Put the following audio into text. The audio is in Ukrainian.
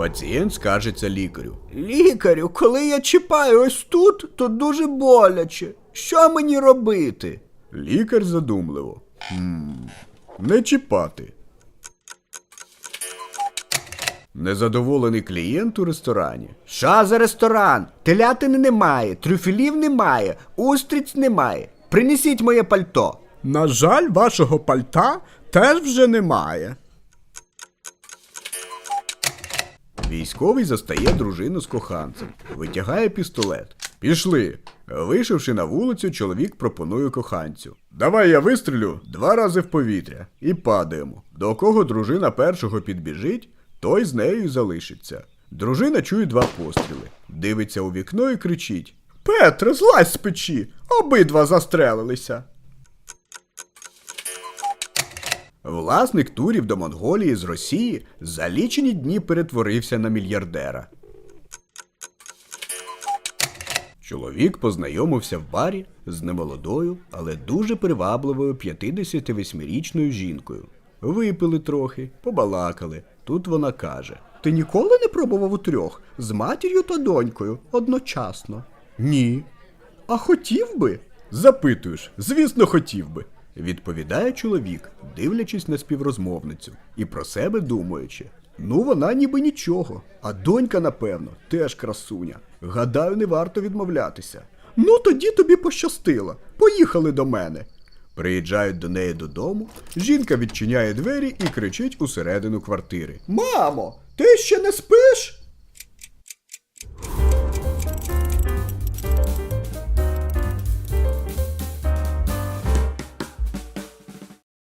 Пацієнт скаржиться лікарю. Лікарю, коли я чіпаю ось тут, то дуже боляче. Що мені робити? Лікар задумливо. «Хм, не чіпати. Незадоволений клієнт у ресторані. Що за ресторан? Телятини немає, трюфелів немає, устриць немає. Принесіть моє пальто. На жаль, вашого пальта теж вже немає. Військовий застає дружину з коханцем, витягає пістолет. Пішли. Вийшовши на вулицю, чоловік пропонує коханцю. Давай я вистрілю два рази в повітря і падаємо. До кого дружина першого підбіжить, той з нею й залишиться. Дружина чує два постріли, дивиться у вікно і кричить: Петре, злазь з печі, обидва застрелилися. Власник турів до Монголії з Росії за лічені дні перетворився на мільярдера. Чоловік познайомився в барі з немолодою, але дуже привабливою 58-річною жінкою. Випили трохи, побалакали. Тут вона каже: Ти ніколи не пробував у трьох з матір'ю та донькою одночасно. Ні. А хотів би? Запитуєш, звісно, хотів би. Відповідає чоловік, дивлячись на співрозмовницю і про себе думаючи. Ну, вона ніби нічого, а донька, напевно, теж красуня. Гадаю, не варто відмовлятися. Ну тоді тобі пощастило. Поїхали до мене. Приїжджають до неї додому, жінка відчиняє двері і кричить усередину квартири. Мамо, ти ще не спиш?